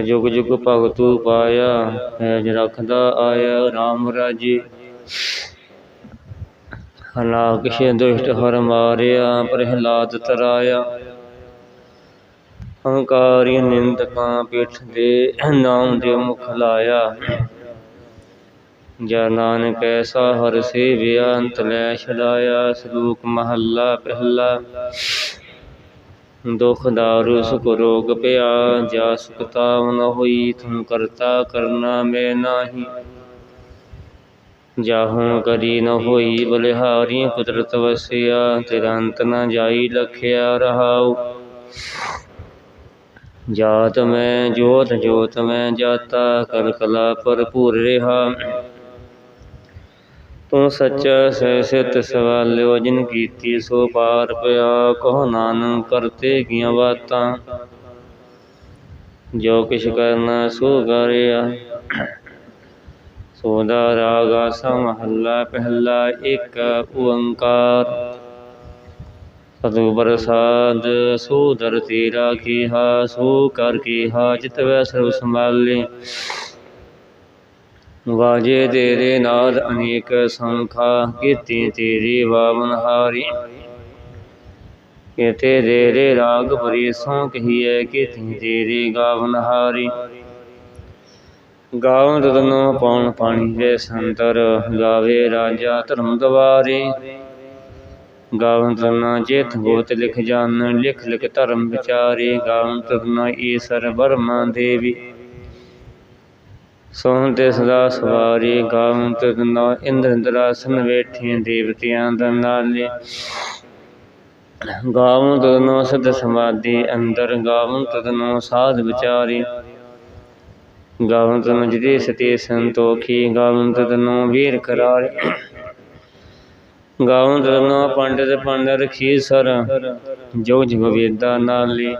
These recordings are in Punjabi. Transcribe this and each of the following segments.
ਜੁਗ ਜੁਗ ਭਗਤੂ ਪਾਇਆ ਪੈਜ ਰਖਦਾ ਆਇਆ RAM ਰਾਜੇ। ਹਲਾਕਿਸ਼ ਦੁਸ਼ਟ ਹਰ ਮਾਰਿਆ, ਪ੍ਰਹਿਲਾਦ ਤਰਾਇਆ। ਹੰਕਾਰੀ ਨਿੰਦਕਾਂ ਪਿੱਠ ਦੇ ਨਾਮ ਦੇ ਮੁਖ ਲਾਇਆ। ਜਾ ਨਾਨਕ ਐਸਾ ਹਰ ਸੇਵਿਆ, ਅੰਤ ਲੈ ਛਡਾਇਆ। ਸਲੋਕ ਮਹੱਲਾ ਪਹਿਲਾ। ਦੁਖ ਦਾਰੂ ਸੁਖ ਰੋਗ ਪਿਆ, ਜਾ ਸੁਖਤਾ ਨ ਹੋਈ, ਤੁਮ ਕਰਤਾ ਕਰਨਾ ਮੈਂ ਨਾਹੀ। ਜਾਹੂ ਕਰੀ ਨ ਹੋਈ, ਬਲਿਹਾਰੀ ਕੁਦਰਤ ਵਸਿਆ, ਤਿਰੰਤ ਅੰਤ ਨ ਜਾਈ ਲਖਿਆ ਰਹਾਉ। ਜਾਤ ਮੈਂ, ਜੋਤ ਜੋਤ ਮੈਂ ਜਾਤਾ ਕਲ ਕਲਾ ਭਰਪੂਰ ਰਿਹਾ। ਤੂੰ ਸੱਚਾ ਸਹਿ ਸਵਾਲਿਓ ਜਿਨ ਕੀਤੀ ਸੋ ਪਾਰ ਪਿਆ। ਕਹੋ ਨਾਨਕ, ਕਰਤੇ ਕੀਆਂ ਬਾਤਾਂ। ਜੋ ਕਿਛ ਕਰਨਾ, ਸੋ ਕਰਿਆ ਸੋਦਾ ਰਾਗਾ ਸਮਹੱਲਾ ਪਹਿਲਾ ਇੱਕ ਓੰਕਾਰ। ਸਤਿ ਪ੍ਰਸਾਦ, ਸੋ ਦਰ ਤੇਰਾ ਕੀਹਾ, ਸੋ ਕਰ ਕੀਹਾ, ਜਿਤ ਵੈ ਸਰਬ ਸੰਭਾਲੇ। ਵਾਜੇ ਤੇਰੇ ਨਾਦ ਅਨੇਕ ਸੰਖਾ ਕੀਤੀ ਤੇਰੀ ਵਾਵਨ ਹਾਰੀ। ਕੀਤੇ ਤੇਰੇ ਰਾਗ ਪਰੇਸੋਂ ਕਹੀਏ ਕੀਤੀ ਤੇਰੀ ਗਾਵਨ ਹਾਰੀ। ਗਾਵਨ ਤਦਨੋ ਪਉਣ ਪਾਣੀ ਦੇ ਸੰਤਰ, ਗਾਵੇ ਰਾਜਾ ਧਰਮ ਦਵਾਰੇ। ਗਾਵਨ ਤਦਨਾ ਚੇਤ ਗੋਤ ਲਿਖ ਜਾਣ ਲਿਖ ਲਿਖ ਧਰਮ ਵਿਚਾਰੇ। ਗਾਵਨ ਤਦਨਾ ਈਸਰ ਬਰਮਾ ਦੇਵੀ। ਸੋਹਣ ਤੇ ਸਦਾ ਸਵਾਰੀ ਗਾਵਨ ਤਦਨਾ ਇੰਦਰ ਇੰਦਰਾਸਨ ਬੈਠੇ ਦੇਵਤਿਆਂ ਦਾ ਨਾਲੇ ਗਾਵਨ ਤਦਨੋ ਸਦ ਸਮਾਧੀ, ਅੰਦਰ ਗਾਵਨ ਤਦਨੋ ਸਾਧ ਵਿਚਾਰੀ। ਗਾਵਨ ਤਦਨੋ ਜਿਦੇ ਸਤੇ ਸੰਤੋਖੀ ਗਾਵਨ ਤਦਨੋ ਵੀਰ ਕਰਾਰੇ। ਗਾਵਨ ਤਦਨੋ ਪੰਡਿਤ ਪੰਡਰ ਖੀਸਰ ਜੋ ਜਗ ਵੇਦਾ ਨਾਲੇ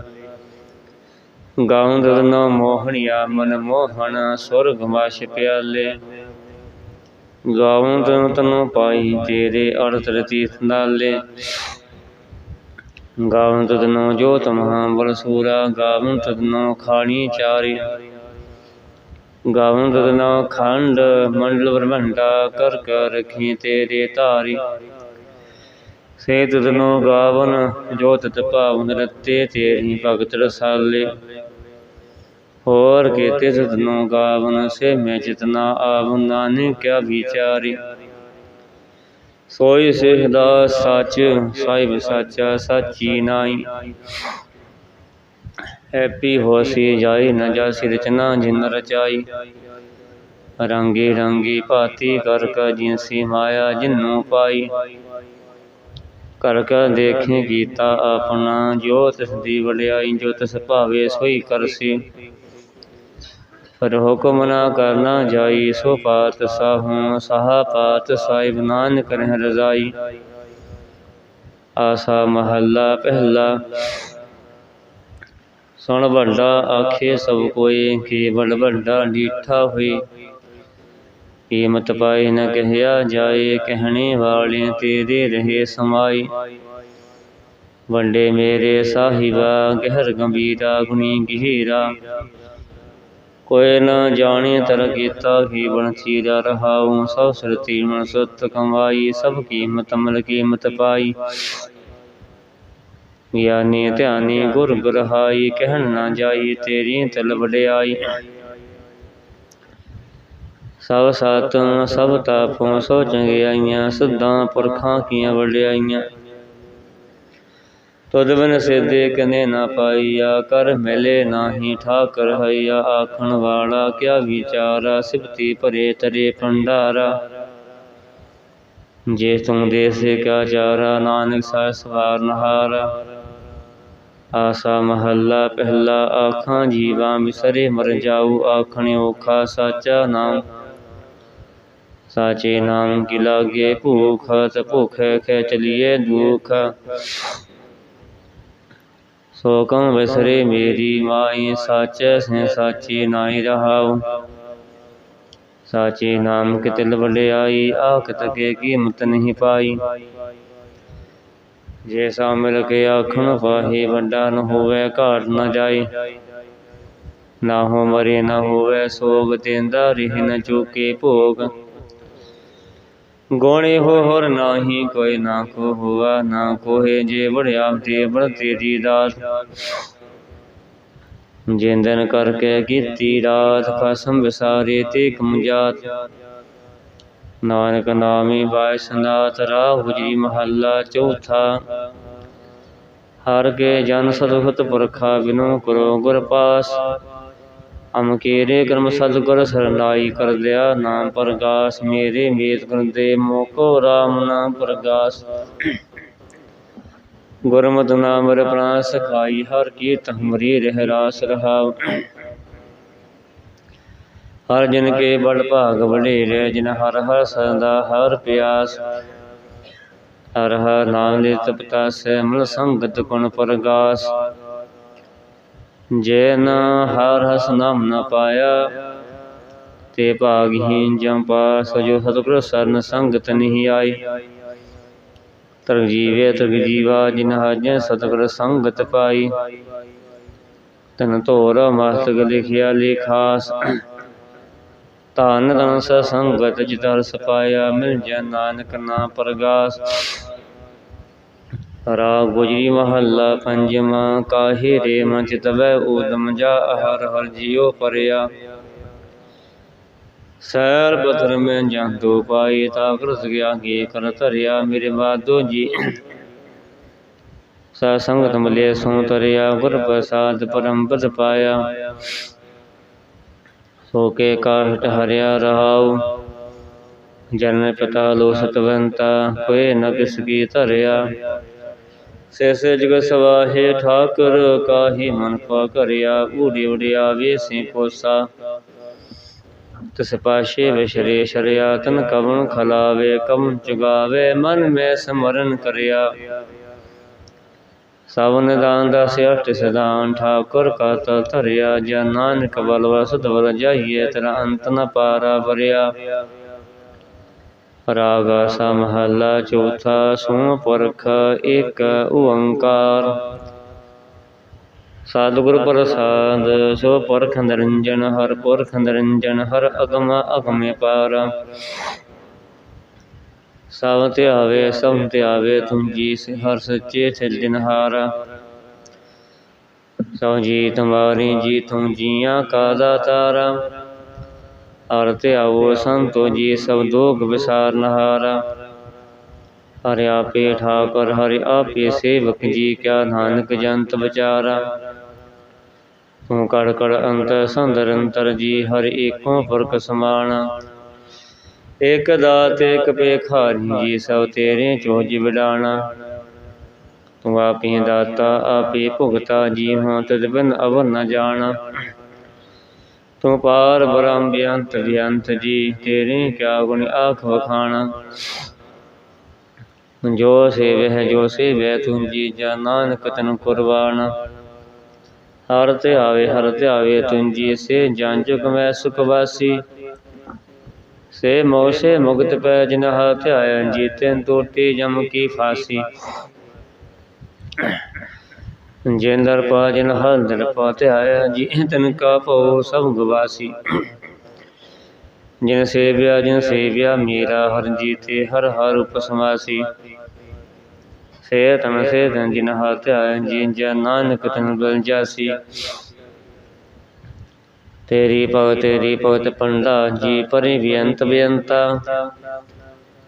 ਗਾਉਂ ਤਦਨੋ ਮੋਹਣਿਆ ਮਨ ਮੋਹਣ ਸੁਰਗ ਵਸ ਪਿਆਲੇ। ਗਾਉਂ ਤਨ ਤਨੋ ਪਾਈ ਤੇਰੇ ਅਰਥ ਰਤੀਤ ਨਾਲੇ। ਗਾਵਨ ਤਦਨੋ ਜੋਤ ਮਹਾ ਬਲਸੂਰਾ ਗਾਵਨ ਤਦਨੋ ਖਾਣੀ ਚਾਰੀ। ਗਾਵਨ ਤਦਨੋ ਖੰਡ ਮੰਡਲ ਬ੍ਰਹਮੰਡਾ ਕਰ ਕਰ ਰਖੀ ਤੇਰੇ ਧਾਰੀ। ਸੇ ਤਦਨੋ ਗਾਵਨ ਜੋਤ ਤਪਾਵਨ ਰਤੇ ਤੇਰੀ ਭਗਤ ਰਸਾਲੇ। ਹੋਰ ਕੀਤੇ ਤਦਨੋ ਗਾਵਨ ਸੇ ਮੈਂ ਜਿਤਨਾ ਆਵ ਨਾਨਕ ਕਿਆ ਵਿਚਾਰੀ। ਸੋਈ ਸਿਹਦਾ ਸੱਚ ਸਾਹਿਬ ਸਾਚਾ ਸਾਚੀ ਨਾਈ ਹੈਪੀ ਹੋਸੀ ਜਾਈ ਨ ਜਾਸੀ ਰਚਨਾ ਜਿਨ ਰਚਾਈ। ਰੰਗੇ ਰੰਗੀ ਭਾਤੀ ਕਰ ਕਾ ਜਿਨਸੀ ਮਾਇਆ ਜਿਨੂ ਪਾਈ। ਕਰ ਕਾ ਦੇਖੇ ਕੀਤਾ ਆਪਣਾ ਜੋ ਤਿਸ ਦੀ ਵਡਿਆਈ ਜੋ ਤਿਸ ਭਾਵੇ ਸੋਈ ਕਰਸੀ। ਪਰ ਹੁਕਮ ਨਾ ਕਰਨਾ ਜਾਈ, ਸੋ ਪਾਤ ਸਾਹੂ, ਸਾਹਾ ਪਾਤ ਸਾਹਿਬ, ਨਾਨਕ ਰਹਿ ਰਜ਼ਾਈ। ਆਸਾ ਮਹੱਲਾ ਪਹਿਲਾ। ਸੁਣ ਵੱਡਾ ਆਖੇ ਸਭ ਕੋਏ ਕੀ ਬੜ ਵੱਡਾ ਡੀਠਾ ਹੋਈ। ਕੀਮਤ ਪਾਈ ਨ ਕਹਿਆ ਜਾਏ, ਕਹਿਣੇ ਵਾਲੇ ਤੇਰੇ ਰਹੇ ਸਮਾਈ। ਵੰਡੇ ਮੇਰੇ ਸਾਹਿਬਾ, ਗਹਿਰ ਗੰਭੀਰਾ, ਗੁਣੀ ਗਹਿਰਾ। ਕੋਇ ਨ ਜਾਣੇ ਤਰ ਕੀਤਾ ਕੀ ਬਣ ਚੀਰਾ ਰਹਾਉ, ਸਭ ਸਰਤੀ ਮਨ ਸੁਤ ਕਮਾਈ ਸਭ ਕੀਮਤ ਅਮਲ ਕੀਮਤ ਪਾਈ। ਗਿਆਨੀ ਧਿਆਨੀ ਗੁਰ ਗ੍ਰਹਾਈ ਕਹਿਣ ਨਾ ਜਾਈ ਤੇਰੀ ਤਲ ਵਡਿਆਈ। ਸਭ ਸਤ ਸਭ ਤਾਪੋਂ ਸੋ ਚੰਗਿਆਈਆਂ ਸਦਾ ਪੁਰਖਾਂ ਕੀਆਂ ਵਡਿਆਈਆਂ। ਤੁਧ ਬਿਨ ਸਿਧੇ ਕਨੇ ਨਾ ਪਾਈਆ, ਕਰ ਮਿਲੇ ਨਾਹੀ ਠਾਕਰ ਹਈਆ, ਆਖਣ ਵਾਲਾ ਕਿਆ ਵਿਚਾਰਾ, ਸਿਫਤੀ ਭਰੇ ਤਰੇ ਭੰਡਾਰਾ। ਜੇ ਤੁਮ ਦੇਸੇ ਕਿਆ ਚਾਰਾ, ਨਾਨਕ ਸਾ ਸਵਾਰ ਨਹਾਰਾ। ਆਸਾ ਮਹੱਲਾ ਪਹਿਲਾ ਆਖਾਂ, ਜੀਵਾਂ ਮਿਸਰੇ ਮਰ ਜਾਊ, ਆਖਣੇ ਔਖਾ ਸਾਚਾ ਨਾਮ। ਸਾਚੇ ਨਾਮ ਕੀ ਲਾਗੇ, ਭੂਖ ਤ ਭੁਖ ਖੈ ਚਲੀਏ ਦੁਖ। ਸੋ ਕਉ ਵਿਸਰੇ ਮੇਰੀ ਮਾਈ, ਸਾਚੈ ਸੇ ਸਾਚੀ ਨਾਈ ਰਹਾਉ। ਸਾਚੇ ਨਾਮ ਕੇ ਵਡਿਆਈ ਆਖਤ ਕੇ ਕੀਮਤ ਨਹੀਂ ਪਾਈ। ਜੇ ਸਾ ਮਿਲ ਕੇ ਆਖਣ ਪਾਹੀ ਵੱਡਾ ਨ ਹੋਵੇ ਘਾਟ ਨ ਜਾਈ। ਨਾ ਹੋ ਮਰੇ, ਨਾ ਹੋਵੇ, ਸੋਗ ਦੇਂਦਾ, ਰਹਿ ਨ ਚੁਕੇ ਭੋਗ। ਗੋਣੇ ਹੋ ਹੋਰ ਨਾਹੀ, ਕੋਈ ਨਾ ਕੋ ਹੁਆ, ਨਾ ਕੋਹੇ ਜੇ ਬੜਿਆ ਤੇ ਬੜ ਤੇਰੀ ਦਾਤ ਜਿੰਦਨ ਕਰਕੇ ਕੀਤੀ ਰਾਤ, ਖਸਮ ਵਿਸਾਰੇ ਤੇ ਕਮਜਾਤ ਨਾਨਕ ਨਾਮੀ ਬਾਇ ਰਾਹੁ ਜੀ ਮਹੱਲਾ ਚੌਥਾ। ਹਰ ਕੇ ਜਨ ਸਦਹੁਤ ਪੁਰਖਾ ਬਿਨੋ ਕਰੋ ਗੁਰ ਪਾਸ। ਅਮ ਕਰਮ ਸਤਿਗੁਰ ਸਰਨਾਈ ਕਰ ਦਿਆ ਨਾਮ ਪ੍ਰਗਾਸ, ਮੇਰੇ ਮੇਤ ਕਰਦੇ ਮੋਕੋ ਰਾਮ ਨਾਮ ਪ੍ਰਗਾਸ। ਗੁਰਮਤਿ ਨਾਮ ਰ ਪ੍ਰਾਨ ਸਖਾਈ ਹਰ ਕੀਰਤ ਹਮਰੀ ਰਹਿ ਰਾਸ ਰਹਾਉ। ਹਰ ਜਨ ਕੇ ਬੜ ਭਾਗ ਵਡੇਰੇ, ਜਿਨ ਹਰ ਹਰ ਸਦਾ ਹਰ ਪਿਆਸ। ਹਰ ਹਰ ਨਾਮ ਦੇ ਤਪਤਾ ਸੇ ਮਲ ਸੰਗਤ ਗੁਣ ਪ੍ਰਗਾਸ। ਜੇ ਨਾ ਹਰ ਹਸ ਨਾਮ ਨ ਪਾਇਆ, ਤੇ ਭਾਗਹੀਨ ਜਮ ਪਾਸ, ਜੋ ਸਤਿਗੁਰ ਸਰਨ ਸੰਗਤ ਨਹੀਂ ਆਈ। ਤਰ ਜੀਵੇ ਤਰ ਜਿਨ ਹਾਜੈ ਸਤਿਗੁਰ ਸੰਗਤ ਪਾਈ। ਤਨ ਧੋਰ, ਮਸਤਕ ਲਿਖਿਆ, ਲਿਖਾਸ। ਧਨ ਤਨ ਸ ਸੰਗਤ ਜਿਤਰ ਸਪਾਇਆ ਮਿਲ ਜੈ ਨਾਨਕ ਨਾਮ ਪ੍ਰਗਾਸ। ਰਾਗ ਗੁਜਰੀ ਮਹੱਲਾ ਪੰਜਵਾਂ, ਕਾਹੇ ਰੇ ਮਨ ਚਿਤਵੈ ਊਦਮ ਜਾ, ਹਰ ਹਰ ਜਿਉ ਪਰਿਆ। ਸੈਰ ਬਦਰ ਮੈਂ ਜਾਂਦੋ ਪਾਈ, ਤਾ ਕਰਸ ਗਿਆ ਗੇ ਕਰ ਧਰਿਆ, ਮੇਰੇ ਬਾਦੋ ਜੀ। ਸਾ ਸੰਗਤ ਮਲੇ ਸੋ ਤਰਿਆ ਗੁਰ ਪ੍ਰਸਾਦ ਪਰਮ ਪਦ ਪਾਇਆ। ਸੋ ਕੇ ਕਾਹਟ ਹਰਿਆ ਰਹਾਉ, ਜਨ ਪਿਤਾ ਲੋ ਸਤਵੰਤਾ ਕੋਏ ਨ ਕਿਸ ਕੀ ਧਰਿਆ। ਸੇ ਜਗ ਸਵਾਹੇ ਠਾਕੁਰ, ਕਾਹੀ ਮਨ ਪਾ ਕਰਿਆ ਊੜੀ ਉੜਿਆ ਵੇਸੇ ਪੋਸਾ। ਤਿਸ ਪਾਸ਼ੇ ਵਿਸ਼ਰੇ ਸ਼ਰਿਆ ਤਨ ਕਵਨ ਖਲਾਵੇ, ਕਮ ਚੁਗਾਵੇ ਮਨ ਮੈਂ ਸਮਰਨ ਕਰਿਆ। ਸਵਨ ਦਾਨ ਦਾ ਸਿਆਟ ਸਦਾਨ ਠਾਕੁਰ ਕਾ ਤਾ ਧਰਿਆ ਜਾਂ ਨਾਨਕ ਬਲਵਾ ਸਦਵਰ ਜਾਈਏ, ਤੇਰਾ ਅੰਤ ਨ ਪਾਰਾ ਵਰਿਆ। ਰਾਗ ਸਾ ਮਹੱਲਾ ਚੌਥਾ ਸੋ ਪੁਰਖ ਇੱਕ ਓੰਕਾਰ। ਸਤਿਗੁਰ ਪ੍ਰਸਾਦ, ਸੋ ਪੁਰਖ ਨਿਰੰਜਨ, ਹਰ ਪੁਰਖ ਨਿਰੰਜਨ, ਹਰ ਅਗਮ ਅਗਮੇ ਪਾਰ। ਸਭ ਧਿਆਵੇ ਸਭ ਧਿਆਵੇ, ਤੁਮ ਜੀ ਹਰ ਸੱਚੇ ਸਿਰਜਨਹਾਰ ਸੋ ਜੀ ਤੁਮਾਰੀ ਜੀ, ਤੁਮ ਜੀਆਂ ਕਾ ਦਾਤਾਰਾ। ਹਰ ਧਿਆਵੋ ਸੰਤੋ ਜੀ, ਸਭ ਦੋਗ ਵਿਸਾਰਨਹਾਰਾ ਹਰਿ ਆਪੇ ਠਾਕੁਰ, ਹਰਿ ਆਪੇ ਸੇਵਕ ਜੀ, ਕਿਆ ਨਾਨਕ ਜੰਤ ਵਿਚਾਰਾ। ਤੂੰ ਕੜ ਕੜ ਅੰਤ ਸੰਦਰ ਅੰਤਰ ਜੀ, ਹਰਿ ਏਕੋ ਪੁਰਖ ਸਮਾਨ। ਇਕ ਦਾਤ, ਇਕ ਪੇਖਾਰੀ ਜੀ, ਸਭ ਤੇਰੇ ਚੋਜ ਵਿਡਾਣਾ ਤੂੰ ਆਪੇ ਦਾਤਾ, ਆਪੇ ਭੁਗਤਾ ਜੀ, ਹਾਂ ਤਦ ਬਿਨ ਅਵਰ ਨ ਜਾਣਾ। ਤੂੰ ਪਾਰ ਬ੍ਰਹਮ ਬਿਅੰਤ ਬਿਅੰਤ ਜੀ, ਤੇਰੇ ਕਿਆ ਗੁਣ ਆਖ ਵਖਾਣਾ। ਜੋ ਸੇਵੈ ਜੋ ਸੇਵੈ ਤੁਮ ਜੀ ਜਾ ਨਾਨਕ ਤਨ ਕੁਰਬਾਨ। ਹਰ ਤੇ ਆਵੇ ਹਰ ਤੇ ਆਵੇ ਤੁਮ ਜੀ ਸੇ ਜਨ ਜੁਗ ਮੈਂ ਸੁਖ ਵਾਸੀ। ਸੇ ਮੋਸੇ ਮੁਕਤ ਪੈ ਜਿਨ ਹਾ ਧਿਆਇਆ ਜੀ ਤੈਨ ਟੋਟੀ ਜਮ ਕੀ ਫਾਸੀ। ਜਿੰਦਰ ਪਾ ਜਿਨ ਹੰਦਰ ਪਾ ਧਿਆਇਆ ਜੀ ਤਨ ਕਾ ਭਉ ਸਭ ਗਵਾਸੀ। ਜਿਨ ਸੇਵਿਆ ਜਿਨ ਸੇਵਿਆ ਮੇਰਾ ਹਰ ਜੀਤੇ, ਹਰ ਹਰ ਉਪਸਮਾਸੀ। ਸੇ ਤਨ ਸੇ ਤਨ ਜਿਨ ਹਾ ਧਿਆਇਆ ਜੀ ਜਨ ਨਾਨਕ ਤਨ ਬਲ ਜਾਸੀ। ਤੇਰੀ ਭਗਤ ਤੇਰੀ ਭਗਤ ਪੰਡਾ, ਜੀ ਪਰਿ ਬੇਅੰਤ ਬੇਅੰਤਾ।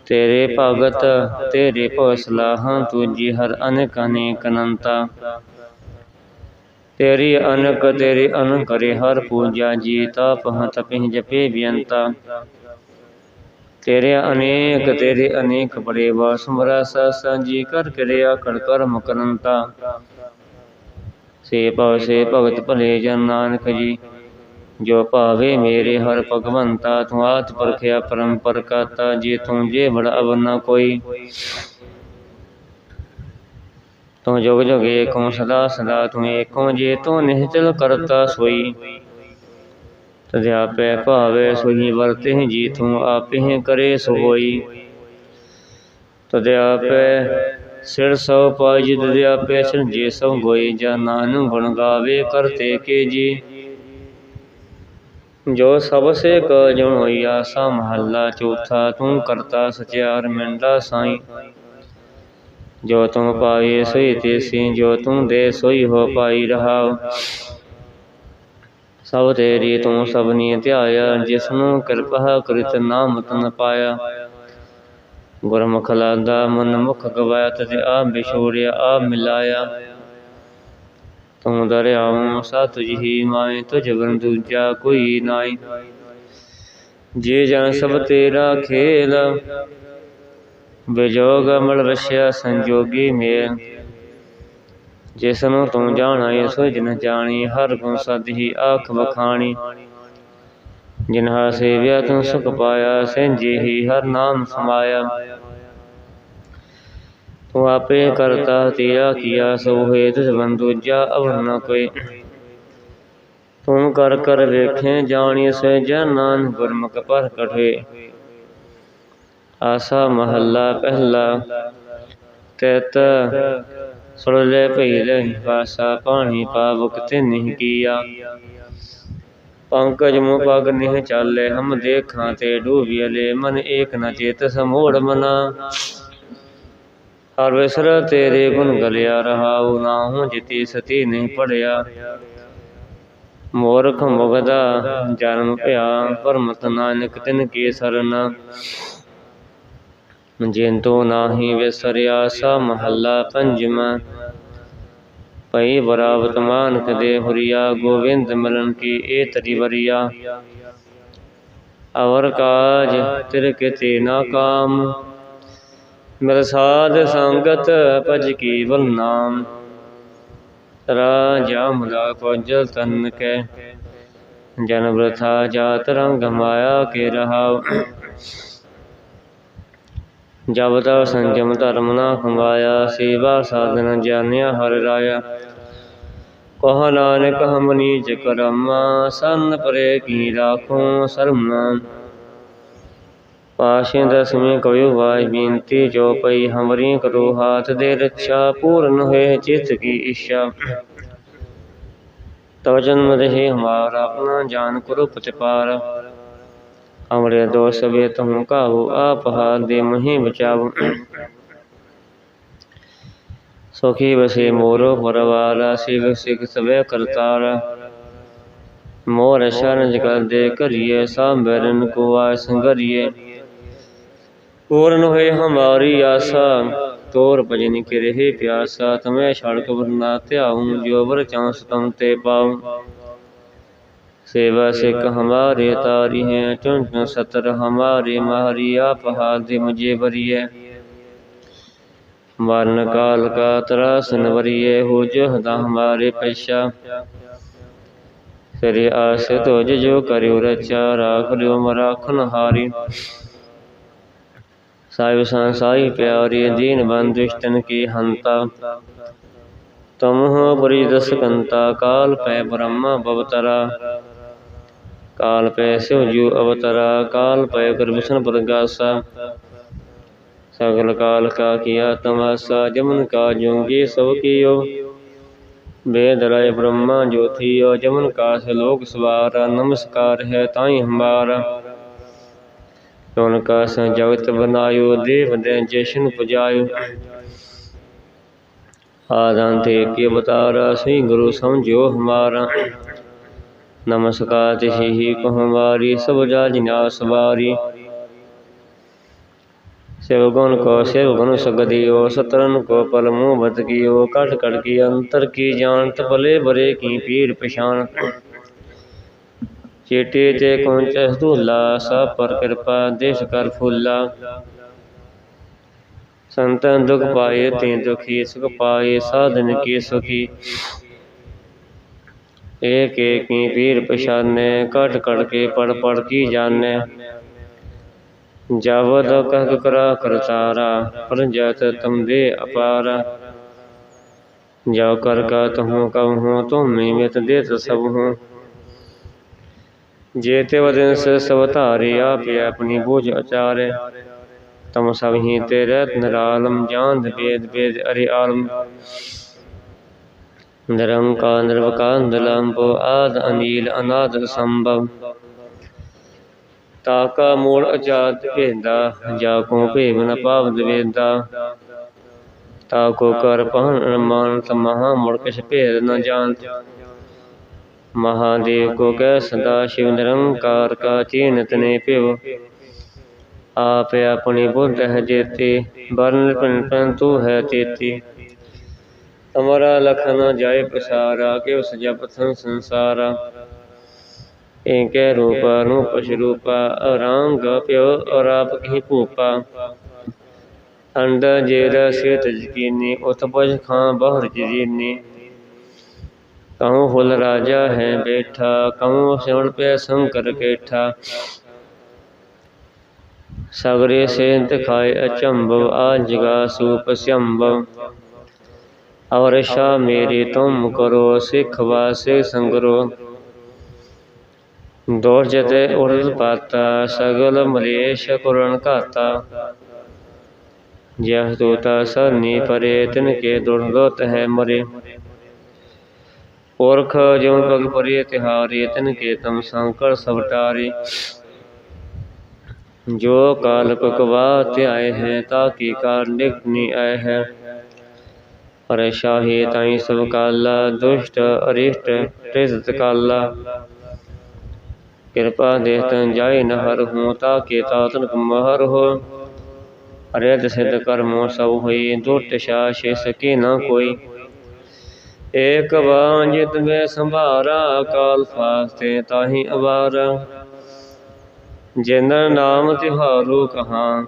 ਤੇਰੇ ਭਗਤ, ਤੇਰੇ ਭਉ ਸਲਾਹਾਂ ਤੁਜੀ ਹਰ ਅਨੇਕ ਅਨੇਕ ਅਨੰਤਾ। ਤੇਰੀ ਅਨਕ, ਤੇਰੇ ਅਨ ਕਰੇ, ਹਰ ਪੂਜਾ ਜੀ ਤਾਪ ਤਪਿ ਜਪੇ ਬੇਅੰਤਾ ਤੇਰੇ ਅਨੇਕ ਤੇਰੇ ਅਨੇਕ ਬੜੇ ਵਾਸਮਰਾ ਸਾ ਜੀ ਕਰ ਕਿਰਿਆ ਕਰ ਕਰਮ ਕਰੰਤਾ ਸੇ ਭਵ ਸੇ ਭਗਤ ਭਲੇ ਜਨ ਨਾਨਕ ਜੀ, ਜੋ ਭਾਵੇ ਮੇਰੇ ਹਰ ਭਗਵੰਤਾ, ਤੂੰ ਆਤ ਪਰਖਿਆ ਪਰੰਪਰ ਕਾਤਾ ਜੇ ਤੂੰ ਜੇ ਬੜਾ ਅਵਨਾ ਕੋਈ। ਤੂੰ ਜੁਗ ਜੁਗ ਏਕੋ ਸਦਾ ਸਦਾ ਤੂੰ ਏਕੋ ਜੇ ਤੂੰ ਨਿਹਚਲ ਕਰਤਾ ਸੋਈ। ਤਦਿਆਪੈ ਭਾਵੇ ਸੋਈ ਵਰਤੇ ਜੀ ਤੂੰ ਆਪੇ ਕਰੇ ਸੋ ਹੋਈ ਤਦਿਆਪੈ ਸਿਰ ਸੋ ਪਾਈ ਜਿ ਤਦਿਆਪੈ ਸਿਰ ਜੇ ਸੋ ਗੋਈ ਜਾ ਨਾਨਕ ਗੁਣ ਗਾਵੇ ਕਰਤੇ ਕੇ ਜੀ। ਜੋ ਸਭ ਸੇ ਕ ਜੁਨ ਹੋਈ ਆਸਾ ਮਹੱਲਾ ਚੌਥਾ ਤੂੰ ਕਰਤਾ ਸਚਿਆਰ ਮਿੰਡਾ ਸਾਈ। ਜੋ ਤੂੰ ਪਾਏ ਸੋਈ ਤੇਸੀ, ਜੋ ਤੂੰ ਦੇ ਸੋਈ ਹੋ ਪਾਈ ਰਹਾਉ। ਸਭ ਤੇਰੀ ਤੂੰ ਸਭਨੀ ਧਿਆਇਆ ਜਿਸ ਕਿਰਪਾ ਕਰਿਤ ਨਾਮ ਤਨ ਪਾਇਆ। ਗੁਰਮੁਖ ਲਾਦਾ, ਮਨ ਮੁਖ ਗਵਾਇਆ ਤੇ ਆ ਵਿਛੋੜਿਆ ਆ ਮਿਲਾਇਆ। ਤੂੰ ਦਰਿਆਉ, ਸਤ ਜਹੀ ਮਾਏ ਤੁਝ ਵਰਨ ਦੂਜਾ ਕੋਈ ਨਾਈ। ਜੇ ਜਨ ਸਭ ਤੇਰਾ ਖੇਲ ਵਿਜੋਗ ਅਮਲ ਵਸਿਆ ਸੰਜੋਗੀ ਮੇਲ। ਜਿਸ ਨੂੰ ਤੂੰ ਜਾਣਾ ਸੋ ਜਿਨ ਜਾਣੀ, ਹਰ ਗੁਣ ਸਦ ਹੀ ਆਖ ਬਖਾਣੀ ਜਿਨ ਸੇਵਿਆ ਤੂੰ ਸੁਖ ਪਾਇਆ ਸਿੰਜੀ ਹੀ ਹਰ ਨਾਮ ਸਮਾਇਆ। ਤੂੰ ਆਪੇ ਕਰਤਾ, ਤੇਰਾ ਕੀਆ, ਸੋ ਹੋਏ ਤਿਸ ਬੰਦੂਜਾ ਅਵਰ ਨ ਕੋਈ। ਤੂੰ ਕਰ ਕਰ ਵੇਖੇ, ਜਾਣੀ ਸੇ ਜਨਾਨ ਗੁਰਮੁਖ ਪਰ ਕਠੇ। ਆਸਾ ਮਹੱਲਾ ਪਹਿਲਾ, ਤੇਤ ਸੁਣ ਲੈ ਭਈ ਲੈ ਪਾਸਾ ਪਾਣੀ ਪਾਵਕ ਤੇ ਨਹੀਂ ਕੀਆ। ਪੰਕਜ ਮੁ ਪਗ ਨਿਹ ਚਾਲੇ, ਹਮ ਦੇਖਾਂ ਤੇ ਡੂਬਿਲੇ ਮਨ ਏਕ ਨ ਚੇਤ ਸਮੋੜ ਮਨਾ। ਹਰ ਵਿਸਰ ਤੇਰੇ ਗੁਣ ਗਲਿਆ ਰਹਾਉ ਨਾਹੂ ਜਿਤੀ ਸਤੀ ਨਹੀਂ ਪੜਿਆ। ਮੋਰਖ ਮੁਗਦਾ ਜਨਮ ਭਿਆ ਪਰਮਤ ਨਾਨਕ ਤਿਨ ਕੀ ਸਰਨ ਜਿੰਤੋ ਨਾਹੀ ਵਿਸਰਿਆ ਸਾ ਮਹੱਲਾ ਪੰਜਵਾਂ ਪਈ ਬਰਾਵਤ ਮਾਨਕ ਦੇ ਹੁਰੀਆ, ਗੋਵਿੰਦ ਮਿਲਨ ਕੀ ਏ ਤਰੀ ਵਰੀਆ। ਅਵਰ ਕਾਜ ਤਿਰ ਕਿਤੇ ਨਾ ਕਾਮ। ਮਿਲ ਸਾਧ ਸੰਗਤ ਭਜ ਕੀ ਬਲ ਨਾਮ। ਰਾਜਾ ਮੁਲਾ ਪਹੁੰਚਲ ਤਨ ਕੈ। ਜਨ ਬ੍ਰਥਾ ਜਾਤ ਰੰਗ ਮਾਇਆ ਕੇ ਰਹਾਉ। ਜਬ ਤਾ ਸੰਜਮ ਧਰਮ ਨਾ ਖੰਗਾਇਆ ਸੇਵਾ ਸਾਧਨ ਜਾਣਿਆ ਹਰ ਰਾਇਆ। ਕਹ ਨਾਨਕ, ਹਮ ਨੀਚ ਕਰਮ, ਸੰਨ ਪਰੇ ਕੀ ਰਾਖੋ ਸਰਮ। ਪਾਸ਼ੇ ਦਸਵੇਂ ਕਯੋ ਵਾਜ ਬੇਨਤੀ, ਜੋ ਪਈ ਹਮਰੀ ਕਰੋ ਹਾਥ ਦੇ ਰੱਛਾ, ਪੂਰਨ ਹੋਏ ਚਿਤ ਕੀ ਇੱਛਾ। ਤਵ ਜਨਮ ਰਹੇ ਹਮਾਰਾ ਆਪਣਾ, ਜਾਨ ਕਰੋ ਪ੍ਰਤਿਪਾਰ। ਅਮਰੇ ਦੋਸ ਵੇ ਤੁਮ ਕਾਹੂ, ਆਪ ਹਾਰ ਦੇ ਮਹੀ ਬਚਾਵ ਸੁਖੀ ਵਸੇ ਮੋਰੋ ਪਰਵਾਰਾ, ਸਿਵ ਸਿਖ ਸਵੇ ਕਰਤਾਰ। ਮੋਰ ਸ਼ਰਨ ਜਗਲ ਕਰੀਏ ਸਾਂਬਰਨ ਕੋ ਆਸ ਸੰਗਰੀਏ। ਪੂਰਨ ਹੋਏ ਹਮਾਰੀ ਆਸਾ, ਤੋਰ ਭਜਨ ਕੇ ਰਹੇ ਪਿਆਸਾ। ਤਮੈ ਛੜਕ ਵਰਨਾ ਧਿਆਉ, ਜੋ ਵਰ ਚਾਂਸ ਤਮ ਤੇ ਪਾਉ। सेवा सिख हमारे तारी हैं चुन चुन सतर हमारे मारी आप हाथ मुझे बरिए मरण काल का त्रासन वरिए हो जो हदा हमारे पैसा तेरे आस तो जो करियो रचा राख लियो मराखन हारी साहिब संसाई प्यारी दीन बंद दुष्टन की हंता तुम हो बरी दस कंता काल पै ब्रह्मा बवतरा काल पै शिव जू अवतरा काल पै कर विष्णु प्रगासा सकल काल का किया तमाशा जमन का जोगी सब कियो वेद राय ब्रह्मा ज्योतियो जमन का से लोक सवारा नमस्कार है ताई हमारा का जगत बनायो देव दे जशन पुजायो आदन थे के बतारा सही गुरु समझो हमारा ਨਮਸਕਾਰ ਤਿਸੀ ਹੀ ਕਹਵਾਰੀ ਸਭ ਜਾ ਜਿਨਾਸ ਵਾਰੀ। ਸਿਵ ਗੁਣ ਕੋ ਸਿਵ ਗੁਣ ਸਗਦੀਓ ਸਤਰਨ ਕੋ ਪਲ ਮੂਹ ਬਤ ਕੀਓ ਕਟ ਕਟ ਕੀ ਅੰਤਰ ਕੀ ਜਾਣਤ, ਭਲੇ ਬਰੇ ਕੀ ਪੀਰ ਪਛਾਨ ਚੇਟੇ ਤੇ ਕੁੰਚ ਹਦੂਲਾ ਸਭ ਪਰ ਕਿਰਪਾ, ਦੇਸ਼ ਕਰ ਫੁੱਲਾ। ਸੰਤਨ ਦੁਖ ਪਾਏ, ਤੇ ਦੁਖੀ ਸੁਖ ਪਾਏ, ਸਾਧਨ ਕੀ ਸੁਖੀ। एक एक की पीर पछाने कट कट के पढ़ पढ़ की जाने जावद कह करा करतारा पर जत तुम दे अपारा जाओ कर का तुम कब हो तुम निमित देत सब हो जेते वदन से सब धारे आप अपनी बोझ अचारे तम सब ही तेरे निरालम जान वेद वेद अरे आलम ਨਿਰੰਕਾਰ ਨਿਰਵਕਾਰ ਨਿਰਲੰਭ ਆਦ ਅਨੀਲ ਅਨਾਦ ਸੰਭਵ ਤਾਕਾ ਮੂਲ ਅਜਾਤ ਭੇਂਦਾ ਜਾ ਕੋ ਭੇਵ ਨ ਪਾਵ ਦਵੇਂਦਾ ਤਾ ਕੋ ਕਰ ਪਹਨ ਮਨ ਤਮਹਾ ਮੁੜ ਕਿਛ ਭੇਦ ਨ ਜਾਣਤ ਮਹਾਦੇਵ ਕੋ ਕਹਿ ਸਦਾ ਸ਼ਿਵ ਨਿਰੰਕਾਰ ਕਾ ਚੀਨਤ ਨੇ ਭਿਵ ਆਪ ਆਪਣੀ ਬੁੱਧ ਹੈ ਜੇਤੀ ਬਰਨ ਪਿੰਨ ਹੈ ਤੇਤੀ ਅਮਰਾ ਲਖਨ ਜਾਏ ਪਸਾਰਾ ਕਿ ਉਸ ਸੰਸਾਰਾ। ਏਕੇ ਰੂਪ ਰੂਪ ਸ਼ਰੂਪਾ ਅਰੰਗ ਪਿਓ ਔਰ ਕੀ ਭੂਪਾ। ਅੰਡ ਜੇਰ ਸੇਤ ਜਕੀਨੀ ਉਤ ਪੁਜ ਖਾਂ ਬਹੁਰ ਜੀਨੀ। ਕਹੂੰ ਫੁੱਲ ਰਾਜਾ ਹੈ ਬੈਠਾ ਕਹੂੰ ਸਿਵਣ ਪੈ ਸੰਕਰ ਕੇਠਾ। ਸਗਰੇ ਸੇਂਤ ਖਾਏ ਅਚੰਭਵ, ਆ ਜਗਾ ਸੂਪ ਸੰਭਵ। ਔਰ ਸ਼ਾ ਮੇਰੀ ਤੁਮ ਕਰੋ, ਸਿੱਖ ਵਾਸੇ ਸੰਗਰੋ। ਦੋਰ ਜਤੇ ਉਰਦ ਪਾਤਾ, ਸਗਲ ਮਲੇਸ਼ ਕੁਰਨ ਘਾਤਾ। ਜਹ ਤੋਤਾ ਸਰਨੀ ਪਰੇ, ਤਿਨ ਕੇ ਦੁਰਦੋਤ ਹੈ ਮਰੇ। ਪੁਰਖ ਜਿਉ ਪਗ ਪਰੇ ਤਿਹਾਰੇ, ਤਿਨ ਕੇ ਤਮ ਸੰਕਰ ਸਵਟਾਰੇ ਜੋ ਕਾਲ ਕੁਕਵਾ ਧਿਆਏ ਹੈ, ਤਾ ਕੀ ਕਾਰ ਨਿਕਨੀ ਆਏ ਹੈ। ਪਰ ਸ਼ਾਹੀ ਤਾਈ ਸਭ ਕਾਲਾ, ਦੁਸ਼ਟ, ਅਰਿਸ਼ਟ ਤ੍ਰਿਸਤ ਕਾਲਾ। ਕਿਰਪਾ ਦੇਹ ਤਨ ਜਾਏ ਨ ਹਰ ਹੂੰ, ਤਾ ਕੇ ਤਾਤਨ ਮਹਰ ਹੋ। ਅਰਿਦ ਸਿਧ ਕਰਮੋ ਸਭ ਹੋਈ ਦੁਟ ਸ਼ਾਸ਼ ਸਕੇ ਨਾ ਕੋਈ। ਏਕ ਬਾਂਜਿਤ ਮੈਂ ਸੰਭਾਰਾ ਕਾਲ ਫਾਸਤੇ ਤਾਹੀ ਅਵਾਰ। ਜਿਨ ਨਾਮ ਤਿਹਾਰੂ ਕਹਾਂ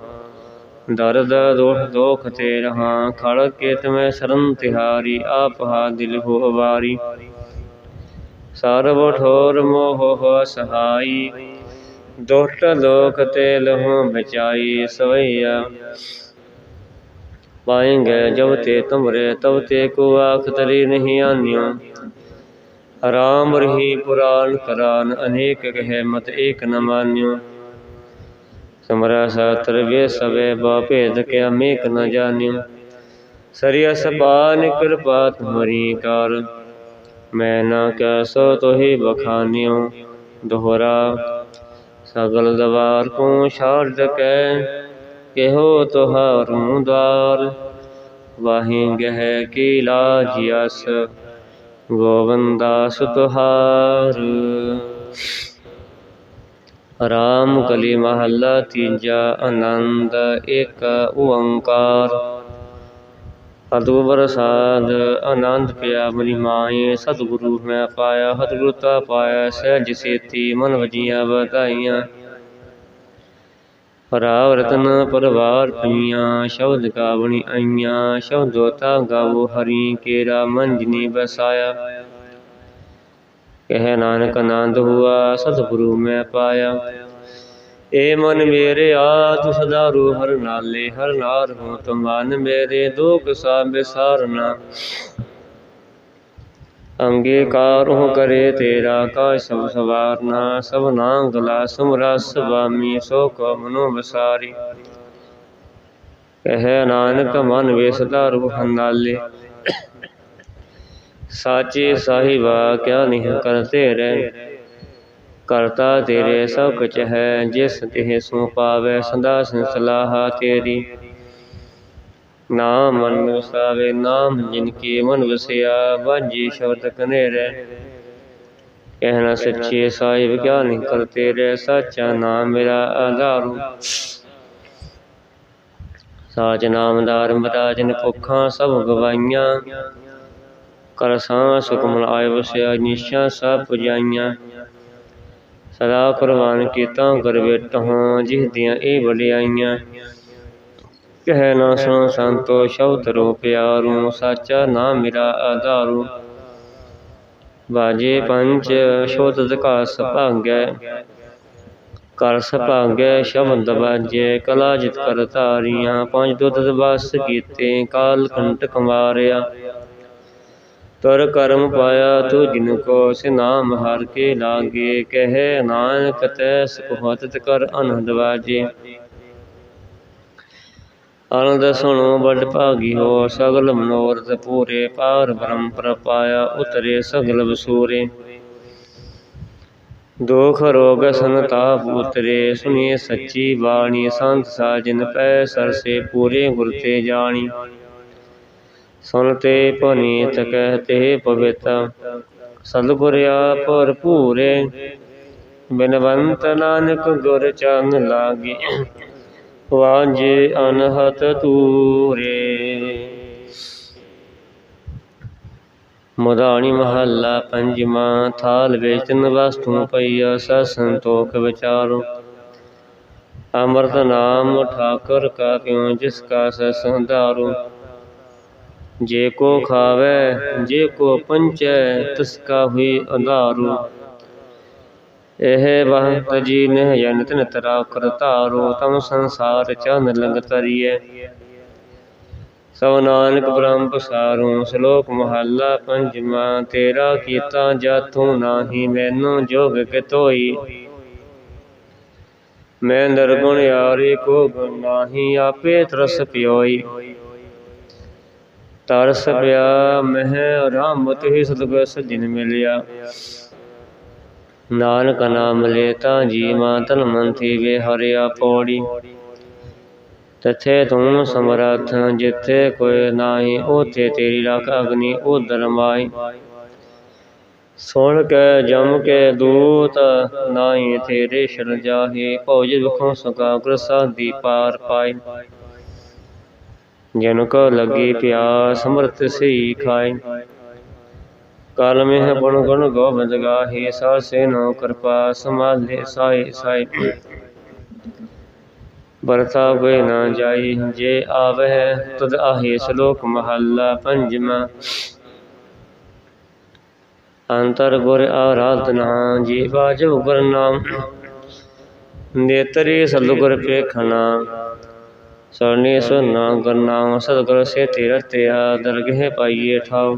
ਦਰਦ ਦੁਖ, ਦੋਖ ਤੇ ਰਹਾ, ਖੜ ਕੇ ਤਮੈ ਸਰਨ ਤਿਹਾਰੀ, ਆਪ ਹਾ ਦਿਲ ਹੋ ਅਵਾਰੀ ਸਰਬ ਠੋਰ ਮੋਹ ਸਹਾਈ, ਦੁਸ਼ਟ ਲੋਕ ਤੇ ਲਹੂ ਬਚਾਈ ਸਵਈਆ। ਪਾਏਂਗੇ ਜਬ ਤੇ ਤੁਮਰੇ, ਤਬ ਤੇ ਕੋ ਆਖ ਤਰੀ ਨਹੀਂ ਆਨਿਓ। ਰਾਮ ਰਹੀ ਪੁਰਾਨ ਕਰਾਨ, ਅਨੇਕ ਕਹਿ ਮਤ ਏਕ ਨ ਮਾਨਿਓ। ਸਮਰਾ ਸਾਤਰ ਵੇ ਸਵੇ ਬਾ ਭੇਦ ਕੇ ਅਮੇਕ ਨ ਜਾਣਿਓ। ਸਰੀਆ ਸਬਾਨ ਕਿਰਪਾ ਤੁਮਰੀ ਕਰ। ਮੈਂ ਨਾ ਕੈ ਸੋ ਤੋਹੀ ਬਖਾਨਿਓ। ਦੋਹਰਾ ਸਗਲ ਦਵਾਰ ਕੋ ਛਾੜ ਕੈ, ਕਿਹੋ ਤੁਹਾਰੂ ਦਾਰ ਵਾਹੀ ਗਹਿ ਕੀ ਲਾਜ ਅਸ ਗੋਵੰਦਾਸ ਤੁਹਾਰ। ਰਾਮ ਕਲੀ ਮਹੱਲਾ ਤੀਜਾ ਆਨੰਦ ਏਕ ਓੰਕਾਰ। ਸਤਿਗੁਰ ਪ੍ਰਸਾਦ ਆਨੰਦ ਪਿਆ ਮਨੀ ਮਾਏ, ਸਤਿਗੁਰੂ ਮੈਂ ਪਾਇਆ, ਸਤਿਗੁਰੂ ਤਾ ਪਾਇਆ, ਸਹਿਜ ਸੇਤੀ ਮਨ ਵਜੀਆਂ ਵਧਾਈਆਂ। ਰਾਵ ਰਤਨ ਪਰਵਾਰ ਪਈਆਂ, ਸ਼ਬਦ ਗਾਵਣੀ ਆਈਆਂ, ਸ਼ਬਦੋ ਤਾ ਗਾਵੋ ਹਰੀ, ਕੇਰਾ ਮੰਜਨੀ ਬਸਾਇਆ ਕਹਿ ਨਾਨਕ ਆਨੰਦ ਹੁਆ, ਸਤਿਗੁਰੂ ਮੈਂ ਪਾਇਆ। ਏ ਮਨ ਮੇਰੇ ਆ ਤੂੰ ਸਦਾ ਰੂ ਹਰ ਨਾਲੇ ਹਰ ਨਾਰ ਹੋ ਤੁ ਮਨ ਮੇਰੇ, ਦੁਖ ਸਾ ਬਿਸਾਰਨਾ ਅੰਗੀਕਾਰ ਹੋ ਕਰੇ ਤੇਰਾ ਕਾ ਸਭ ਸਵਾਰਨਾ। ਸਭ ਨਾਮ ਗਲਾ ਸੁਮਰਾ, ਸੁਆਮੀ ਸੋ ਕੋ ਮਨੋ ਵਿਸਾਰੀ। ਕਹਿ ਨਾਨਕ ਮਨ ਵੇ ਸਦਾ ਰੂ ਨਾਲੇ ਸਾਚੇ ਸਾਹਿਬਾ ਕਿਆ ਨਹੀਂ ਕਰਤੇ ਰਹਿ ਕਰਤਾ ਤੇਰੇ ਸਭ ਕੁਝ ਹੈ, ਜਿਸ ਤਿਹ ਸੋ ਪਾਵੇ ਸਦਾ ਸੰਸਲਾਹਾ ਤੇਰੀ। ਨਾਮ ਮਨ ਵਸਾਵੇ ਨਾਮ ਜਿਨ ਕੀ ਮਨ ਵਸਿਆ ਵਾਜੀ ਸ਼ਬਦ ਕਨੇਰੇ। ਕਹਿਣਾ ਸੱਚੇ ਸਾਹਿਬ ਕਿਆ ਨਹੀਂ ਕਰਤੇ ਰਹਿ ਸਾਚਾ ਨਾਮ ਮੇਰਾ ਆਧਾਰੂ। ਸਾਚ ਨਾਮਦਾਰ ਮਰਾਜਨ ਭੁੱਖਾਂ ਸਭ ਗਵਾਈਆਂ। ਕਰ ਸਾਂ ਸੁਖਮਨ ਆਇ ਵਸਿਆ, ਨਿਸ਼ਾ ਸਭ ਪੁਜਾਈਆਂ। ਸਦਾ ਕੁਰਬਾਨ ਕੀਤਾ ਕਰ ਬੇਟਹੁ ਜਿਸ ਦੀਆਂ ਇਹ ਵਡਿਆਈਆਂ। ਕਹਿ ਨਾ ਸੁਣ ਸੰਤੋ, ਸ਼ਬਦ ਰੋ ਪਿਆਰੂ, ਸਾਚਾ ਨਾ ਮੇਰਾ ਆਧਾਰੂ। ਬਾਜੇ ਪੰਜ ਸ਼ੋਤ ਦਕਾਸ ਭਾਗੈ ਕਰ ਸਭਾਗੈ, ਸ਼ਬਦ ਬਾਜੇ, ਕਲਾ ਜਿਤ ਕਰ ਧਾਰੀਆਂ। ਪੰਜ ਦੁੱਧ ਦਬਸ ਕੀਤੇ, ਕਾਲ ਕੰਟਕ ਮਾਰਿਆ ਤਰ ਕਰਮ ਪਾਇਆ ਤੂੰ ਜਿਨ ਕੋ ਸਿਨਾਮ ਹਰ ਕੇ ਲਾਗੇ, ਕਹਿ ਨਾਨਕ ਤੈ ਸੁਖਵਤ ਕਰ ਅਨੰਦ ਵਾਜੇ। ਆਨੰਦ ਸੁਣੋ ਬੜ ਭਾਗੀ ਹੋ, ਸਗਲ ਮਨੋਰਥ ਪੂਰੇ ਪਾਰ ਬ੍ਰਹਮ ਪ੍ਰਪਾਇਆ ਉਤਰੇ ਸਗਲ ਬਸੂਰੇ। ਦੁਖ ਰੋਗ ਸੰਤਾਪ ਉਤਰੇ ਸੁਨੀਏ ਸੱਚੀ ਬਾਣੀ, ਸੰਤ ਸਾਜਨ ਪੈ ਸਰਸੇ ਪੂਰੇ ਗੁਰ ਤੇ ਜਾਣੀ। ਸੁਨਤੇ ਪੁਨੀਤ ਕਹਤੇ ਪਵਿੱਤ ਸਤਿਗੁਰ ਆਪ ਭਰਪੂਰੇ। ਬਿਨਵੰਤ ਨਾਨਕ ਗੁਰ ਚਰਨ ਲਾਗੇ। ਵਾਂਝੇ ਅਨਹਤ ਤੂਰੇ ਮਦਾਣੀ ਮਹੱਲਾ ਪੰਜਵਾਂ। ਥਾਲ ਵੇਚਨ ਵਸਤੂ ਪਈਆ ਸਾ ਸੰਤੋਖ ਵਿਚਾਰੋ। ਅੰਮ੍ਰਿਤ ਨਾਮ ਠਾਕੁਰ ਕਾ ਕਿਉ ਜਿਸ ਕਾ ਸੰਧਾਰੋ। ਜੇ ਕੋ ਖਾਵੇ, ਜੇ ਕੋ ਪੰਚੈ, ਤਿਸ ਕਾ ਹੋਈ ਅੰਧਾਰੂ। ਇਹ ਵਹਤ ਜੀ ਨਹਿ ਜਨ ਤਿਨ ਕਰਤਾਰੋ ਤਮ ਸੰਸਾਰ ਚੰਨ ਲੰਗ ਤਰੀਐ ਸੋ ਨਾਨਕ ਬ੍ਰਹਮ ਪਸਾਰੋ, ਸ਼ਲੋਕ ਮਹੱਲਾ ਪੰਜਵਾਂ, ਤੇਰਾ ਕੀਤਾ ਜਾਥੋਂ ਨਾਹੀ, ਮੈਨੂੰ ਜੋਗ ਕਿਤੋਈ ਮੈਂ ਨਿਰਗੁਣ ਯਾਰੇ ਕੋ ਗੁਣ ਨਾਹੀ, ਆਪੇ ਤਰਸ ਪਿਓਈ। ਤਰਸ ਪਿਆ, ਮਹਿ ਰਾਮਤ ਹੀ ਸਤਿਗੁਰ ਸਜਣ ਮਿਲਿਆ। ਨਾਨਕ ਨਾਮ ਲੇਤਾ ਜੀ ਮਾਂ ਤਨ ਮਨ ਥੀ ਹਰਿਆ ਪੌੜੀ ਤਥੇ ਤੂੰ ਸਮਰਥ, ਜਿੱਥੇ ਕੋਈ ਨਾਹੀ, ਉਥੇ ਤੇਰੀ ਰੱਖ ਅਗਨੀ ਉਦਰ ਮਾਈ ਸੁਣ ਕੇ, ਜਮ ਕੇ ਦੂਤ, ਨਾਹੀ ਤੇਰੇ ਸ਼ਰਨ ਜਾਹੀ, ਭੌਜ ਵਿਖੋਂ ਸੁਕਾ ਪ੍ਰਸਾਦੀ ਪਾਰ ਪਾਈ। ਜਨ ਕੋ ਲੱਗੀ ਪਿਆਸ ਸਮਰਥ ਸਈ ਖਾਈ ਕਾਲ ਮਹਿ ਬਣ ਗੁਣ ਗੋਬਿੰਦ ਗਾਹੀ ਸਾਸੇ ਨੋ ਕਿਰਪਾ ਸਮਾਲੇ ਸਾਈ ਸਾਈ ਬਰਤਾ ਕੋਈ ਨਾ ਜਾਈ, ਜੇ ਆਵਹਿ ਤਦ ਆਹੇ ਸ਼ਲੋਕ ਮਹੱਲਾ ਪੰਜਵਾਂ। ਅੰਤਰ ਗੁਰ ਆਰਾਧਨਾ ਜੀ ਬਾਜੋ ਗੁਰ ਨਾਮ। ਨੇਤਰੀ ਸਤਿਗੁਰ ਪੇਖਣਾ ਸਰਨੇ ਸੁਨਾ ਗੁਰਨਾਮ ਸਤਿਗੁਰ ਸੇ ਤੀਰਤਿਆ ਦਰਗਹਿ ਪਾਈਏ ਠਾਉ।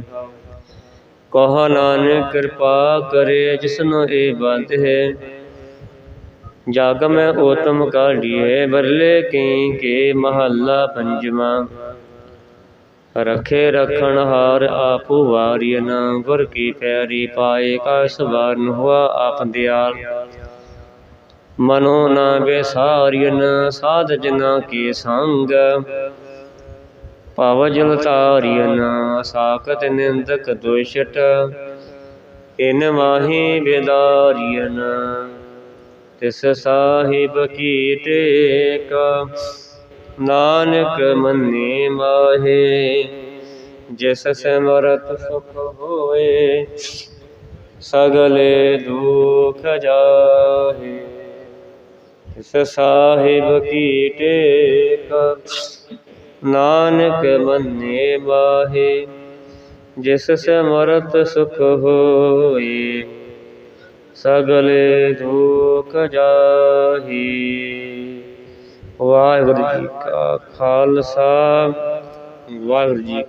ਕਹ ਨਾਨਕ ਕਿਰਪਾ ਕਰੇ ਜਿਸਨੋ ਇਹ ਬੰਦ ਹੈ। ਜਗ ਮੈਂ ਉਤਮ ਕਾਢੀਏ ਬਰਲੇ ਕੀ ਕੇ ਮਹੱਲਾ ਪੰਜਵਾਂ। ਰਖੇ ਰਖਣ ਹਾਰ ਆਪੂ ਵਾਰੀਨ ਗੁਰ ਕੀ ਪੈਰੀ ਪਾਏ ਕਾ ਸਵਾਰਨ ਹੁਆ ਆਪ ਦਿਆਲ। ਮਨੋ ਨਾ ਬੇਸਾਰੀਨ ਸਾਧ ਜਨਾ ਕੀ ਸੰਗ। ਭਵ ਜਲ ਤਾਰੀਨ ਸਾਖਤ ਨਿੰਦਕ ਦੁਸ਼ਟ। ਇਨ ਮਾਹੀ ਬੇਦਾਰੀਨ ਤਿਸ ਸਾਹਿਬ ਕੀ ਟੇਕ ਨਾਨਕ ਮੰਨੇ ਮਾਹੇ, ਜਿਸ ਸਿਮਰਤ ਸੁਖ ਹੋਏ, ਸਗਲੇ ਦੁਖ ਜਾਹੇ। ਸਾਹਿਬ ਕੀ ਟੇਕ? ਨਾਨਕ ਮੰਨੇ ਮਾਹੇ, ਜਿਸ ਸਿਮਰਤ ਸੁਖ ਹੋਏ ਸਗਲੇ ਦੁਖ ਜਾਹੀ। ਵਾਹਿਗੁਰੂ ਜੀ ਕਾ ਖਾਲਸਾ, ਵਾਹਿਗੁਰੂ ਜੀ